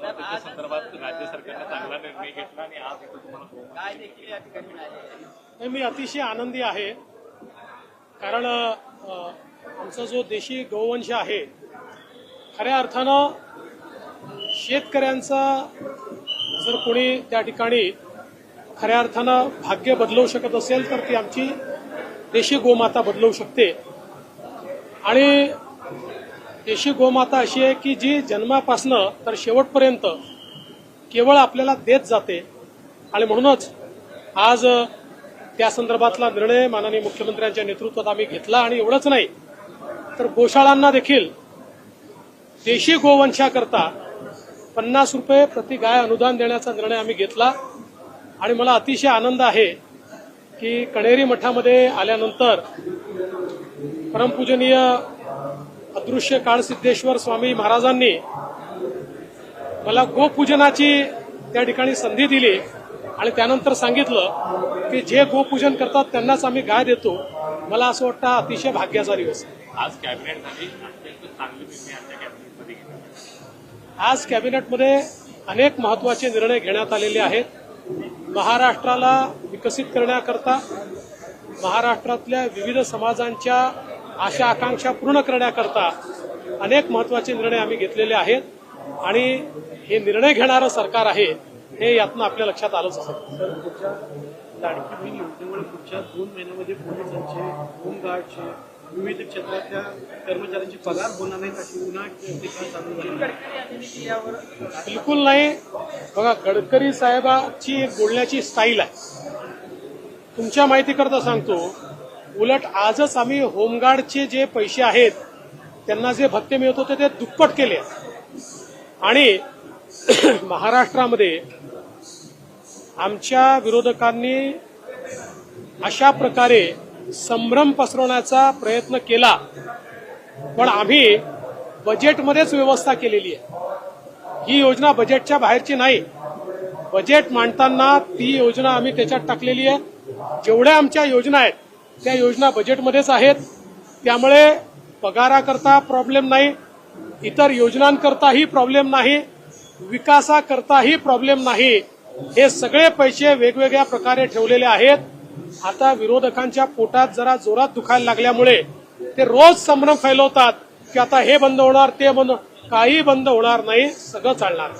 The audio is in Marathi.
त्याच्या संदर्भात राज्य सरकारने चांगला निर्णय घेतला आणि आज इथं तुम्हाला मी अतिशय आनंदी आहे. कारण आमचा जो देशी गोवंश आहे खऱ्या अर्थानं शेतकऱ्यांचा जर कोणी त्या ठिकाणी खऱ्या अर्थानं भाग्य बदलवू शकत असेल तर ती आमची देशी गोमाता बदलवू शकते. आणि देशी गोमाता अशी आहे की जी जन्मापासनं तर शेवटपर्यंत केवळ आपल्याला देत जाते. आणि म्हणूनच आज त्या संदर्भातला निर्णय माननीय मुख्यमंत्र्यांच्या नेतृत्वात आम्ही घेतला आणि एवढंच नाही तर गोशाळांना देखील देशी गोवंशाकरता पन्नास रुपये प्रति गाय अनुदान देण्याचा निर्णय आम्ही घेतला. आणि मला अतिशय आनंद आहे की कणेरी मठामध्ये आल्यानंतर परमपूजनीय अदृश्य काळसिद्धेश्वर स्वामी महाराजांनी मला गोपूजनाची त्या ठिकाणी संधी दिली आणि त्यानंतर सांगितलं की जे गोपूजन करतात त्यांनाच आम्ही गाय देतो. मला असं वाटतं अतिशय भाग्याचा दिवस. आज कॅबिनेट झाली आज कॅबिनेटमध्ये अनेक महत्त्वाचे निर्णय घेण्यात आलेले आहेत. महाराष्ट्राला विकसित करण्याकरता महाराष्ट्रातल्या विविध समाजांच्या आशा आकांक्षा पूर्ण करण्याकरता अनेक महत्त्वाचे निर्णय आम्ही घेतलेले आहेत. आणि हे निर्णय घेणारं सरकार आहे हे यातनं आपल्या लक्षात आलंच पुढच्या लाडकी बहीण योजनेमुळे पुढच्या दोन महिन्यामध्ये पोलिसांचे होमगार्डचे विविध क्षेत्रातल्या कर्मचाऱ्यांचे पगार होणार नाहीत अशी उन्हा बिलकुल नाही. बघा गडकरी साहेबाची एक बोलण्याची स्टाईल आहे. तुमच्या माहितीकरता सांगतो उलट आजच आम्ही होमगार्डचे जे पैसे आहेत त्यांना जे भत्ते मिळत होते ते दुप्पट केले. आणि महाराष्ट्रामध्ये आमच्या विरोधकांनी अशा प्रकारे संभ्रम पसरवण्याचा प्रयत्न केला पण आम्ही बजेटमध्येच व्यवस्था केलेली आहे. ही योजना बजेटच्या बाहेरची नाही. बजेट मांडताना ती योजना आम्ही त्याच्यात टाकलेली आहे. जेवढ्या आमच्या योजना आहेत त्या योजना बजेटमध्येच आहेत त्यामुळे पगाराकरता प्रॉब्लेम नाही इतर योजनांकरताही प्रॉब्लेम नाही विकासाकरताही प्रॉब्लेम नाही. हे सगळे पैसे वेगवेगळ्या प्रकारे ठेवलेले आहेत. आता विरोधकांच्या पोटात जरा जोरात दुखायला लागल्यामुळे ते रोज संभ्रम फैलवतात की आता हे बंद होणार ते बंद काही बंद होणार नाही सगळं चालणार.